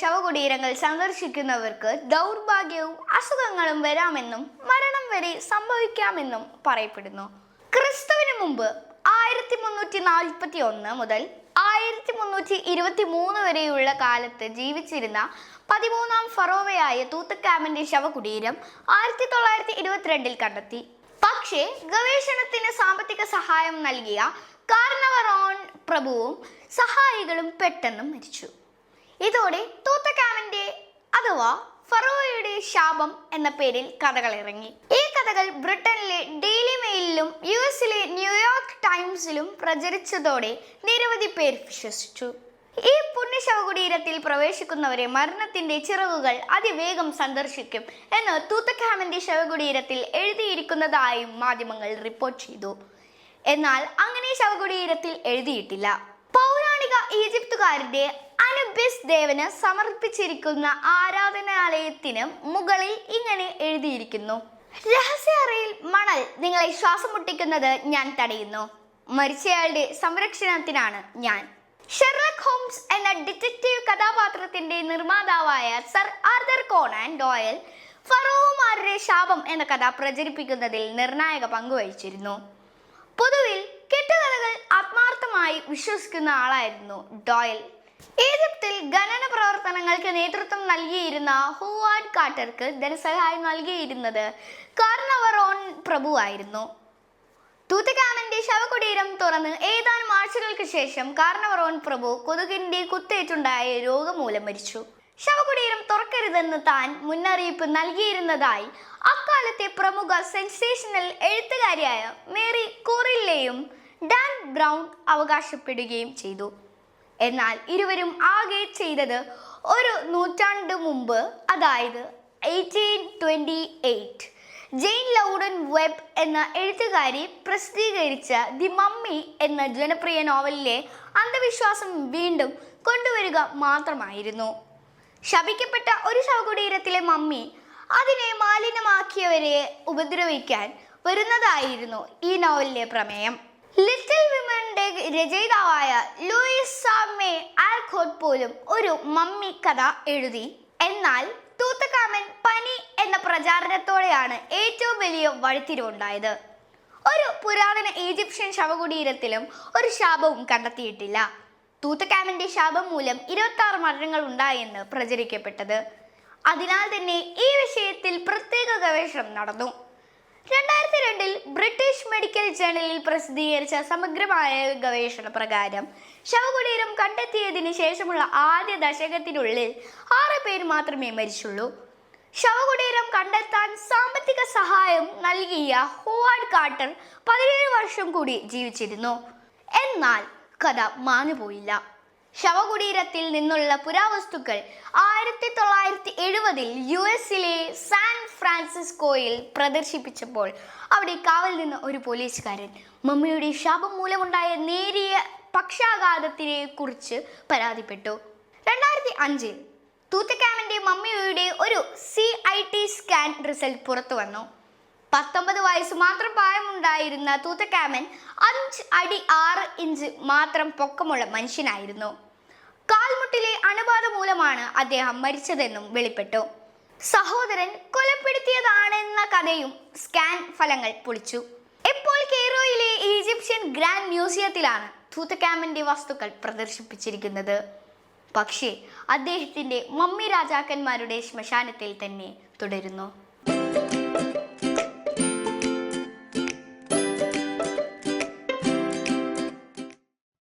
ശവകുടീരങ്ങൾ സന്ദർശിക്കുന്നവർക്ക് ദൗർഭാഗ്യവും അസുഖങ്ങളും വരാമെന്നും മരണം വരെ സംഭവിക്കാമെന്നും പറയപ്പെടുന്നു. ക്രിസ്തുവിന് മുമ്പ് ആയിരത്തി മുന്നൂറ്റി നാൽപ്പത്തി ഒന്ന് മുതൽ ആയിരത്തി മുന്നൂറ്റി ഇരുപത്തി മൂന്ന് വരെയുള്ള കാലത്ത് ജീവിച്ചിരുന്ന പതിമൂന്നാം ഫറോവയായ തൂത്തക്കാമന്റെ ശവകുടീരം ആയിരത്തി തൊള്ളായിരത്തി ഇരുപത്തിരണ്ടിൽ കണ്ടെത്തി. പക്ഷേ ഗവേഷണത്തിന് സാമ്പത്തിക സഹായം നൽകിയ കാർണവറോൺ പ്രഭുവും സഹായികളും പെട്ടെന്ന് മരിച്ചു. ഇതോടെ തൂത്തക്കാമന്റെ അഥവാ ഫറോയുടെ ശാപം എന്ന പേരിൽ കഥകൾ ഇറങ്ങി. ഈ കഥകൾ ബ്രിട്ടനിലെ ഡെയിലി മെയിലിലും യു എസിലെ ന്യൂയോർക്ക് ടൈംസിലും പ്രചരിച്ചതോടെ നിരവധി പേർ വിശ്വസിച്ചു. ഈ പുണ്യശവകുടീരത്തിൽ പ്രവേശിക്കുന്നവരെ മരണത്തിന്റെ ചിറകുകൾ അതിവേഗം സന്ദർശിക്കും എന്ന് തൂത്തക്കാമന്റെ ശവകുടീരത്തിൽ എഴുതിയിരിക്കുന്നതായും മാധ്യമങ്ങൾ റിപ്പോർട്ട് ചെയ്തു. എന്നാൽ അങ്ങനെ ശവകുടീരത്തിൽ എഴുതിയിട്ടില്ല. പൗരാണിക ഈജിപ്തുകാരുടെ അനുബിസ് ദേവന് സമർപ്പിച്ചിരിക്കുന്ന ആരാധനാലയത്തിന് മുകളിൽ ഇങ്ങനെ എഴുതിയിരിക്കുന്നു. രഹസ്യ അറയിൽ മണൽ നിങ്ങളെ ശ്വാസം മുട്ടിക്കുന്നത് ഞാൻ തടയുന്നു. മരിച്ചയാളുടെ സംരക്ഷണത്തിനാണ് ഞാൻ. ഷെർലക് ഹോംസ് എന്ന ഡിറ്റക്റ്റീവ് കഥാപാത്രത്തിന്റെ നിർമ്മാതാവായ സർ ആർദർ കോണാൻ ഡോയൽ ഫറോമാരുടെ ശാപം എന്ന കഥ പ്രചരിപ്പിക്കുന്നതിൽ നിർണായക പങ്കുവഹിച്ചിരുന്നു പൊതുവിൽ കെട്ടുകഥകൾ ആത്മാർത്ഥമായി വിശ്വസിക്കുന്ന ആളായിരുന്നു ഡോയൽ. ഈജിപ്തിൽ ഖനന പ്രവർത്തനങ്ങൾക്ക് നേതൃത്വം നൽകിയിരുന്ന ഹുവാഡ് കാട്ടർക്ക് ധനസഹായം നൽകിയിരുന്നത് കാർണവറോൺ പ്രഭുവായിരുന്നു തൂത്തുകാമന്റെ ശവകുടീരം തുറന്ന് ഏതാനും ആഴ്ചകൾക്ക് ശേഷം കാർണവറോൺ പ്രഭു കൊതുകിന്റെ കുത്തേറ്റുണ്ടായ രോഗം മൂലം മരിച്ചു. ശവകുടീരം തുറക്കരുതെന്ന് താൻ മുന്നറിയിപ്പ് നൽകിയിരുന്നതായി അക്കാലത്തെ പ്രമുഖ സെൻസേഷണൽ എഴുത്തുകാരിയായ മേരി കോറില്ലയും ഡാൻ ബ്രൗൺ അവകാശപ്പെടുകയും ചെയ്തു. എന്നാൽ ഇരുവരും ആകെ ചെയ്തത് ഒരു നൂറ്റാണ്ട് മുമ്പ് അതായത് eighteen twenty eight Jane Loudon Webb എന്ന എഴുത്തുകാരി പ്രസിദ്ധീകരിച്ച ദി മമ്മി എന്ന ജനപ്രിയ നോവലിലെ അന്ധവിശ്വാസം വീണ്ടും കൊണ്ടുവരിക മാത്രമായിരുന്നു. ശപിക്കപ്പെട്ട ഒരു ശവകുടീരത്തിലെ മമ്മി അതിനെ മാലിന്യമാക്കിയവരെ ഉപദ്രവിക്കാൻ വരുന്നതായിരുന്നു ഈ നോവലിലെ പ്രമേയം. ലിറ്റിൽ വിമന്റെ രചയിതാവായ ലൂയിസ് സാമേ ആൽഖോട്ട് പോലും ഒരു മമ്മി കഥ എഴുതി. എന്നാൽ തൂത്തക്കാമൻ പനി എന്ന പ്രചാരണത്തോടെയാണ് ഏറ്റവും വലിയ വഴിത്തിരിവുണ്ടായത് ഒരു പുരാതന ഈജിപ്ഷ്യൻ ശവകുടീരത്തിലും ഒരു ശാപവും കണ്ടെത്തിയിട്ടില്ല. തൂത്തക്കാമന്റെ ശാപം മൂലം ഇരുപത്തി ആറ് മരണങ്ങൾ ഉണ്ടായെന്ന് പ്രചരിക്കപ്പെട്ടത്. അതിനാൽ തന്നെ ഈ വിഷയത്തിൽ പ്രത്യേക ഗവേഷണം നടന്നു. രണ്ടായിരത്തി രണ്ടിൽ ബ്രിട്ടീഷ് മെഡിക്കൽ ജേണലിൽ പ്രസിദ്ധീകരിച്ച സമഗ്രമായ ഗവേഷണ പ്രകാരം ശവകുടീരം കണ്ടെത്തിയതിന് ശേഷമുള്ള ആദ്യ ദശകത്തിനുള്ളിൽ ആറ് പേര് മാത്രമേ മരിച്ചുള്ളൂ. ശവകുടീരം കണ്ടെത്താൻ സാമ്പത്തിക സഹായം നൽകിയ ഹോവാർഡ് കാർട്ടർ പതിനേഴ് വർഷം കൂടി ജീവിച്ചിരുന്നു. എന്നാൽ കഥ മാഞ്ഞുപോയില്ല. ശവകുടീരത്തിൽ നിന്നുള്ള പുരാവസ്തുക്കൾ ആയിരത്തി തൊള്ളായിരത്തി എഴുപതിൽ യു എസിലെ സാൻ ഫ്രാൻസിസ്കോയിൽ പ്രദർശിപ്പിച്ചപ്പോൾ അവിടെ കാവൽ നിന്ന ഒരു പോലീസുകാരൻ മമ്മിയുടെ ശാപം മൂലമുണ്ടായ നേരിയ പക്ഷാഘാതത്തിനെ കുറിച്ച് പരാതിപ്പെട്ടു. രണ്ടായിരത്തി അഞ്ചിൽ തൂത്തക്കാമിന്റെ മമ്മിയുടെ ഒരു C I T scan result പുറത്തു വന്നു. പത്തൊമ്പത് വയസ്സ് മാത്രം പ്രായമുണ്ടായിരുന്ന തൂത്തക്കാമൻ അഞ്ച് അടി ആറ് ഇഞ്ച് മാത്രം പൊക്കമുള്ള മനുഷ്യനായിരുന്നു. കാൽമുട്ടിലെ അണുബാധ മൂലമാണ് അദ്ദേഹം മരിച്ചതെന്നും വെളിപ്പെട്ടു. സഹോദരൻ കൊലപ്പെടുത്തിയതാണെന്ന കഥയും സ്കാൻ ഫലങ്ങൾ പൊളിച്ചു. ഇപ്പോൾ കെയ്റോയിലെ ഈജിപ്ഷ്യൻ ഗ്രാൻഡ് മ്യൂസിയത്തിലാണ് തൂത്തക്കാമന്റെ വസ്തുക്കൾ പ്രദർശിപ്പിച്ചിരിക്കുന്നത്? പക്ഷേ അദ്ദേഹത്തിന്റെ മമ്മി രാജാക്കന്മാരുടെ ശ്മശാനത്തിൽ തന്നെ തുടരുന്നു.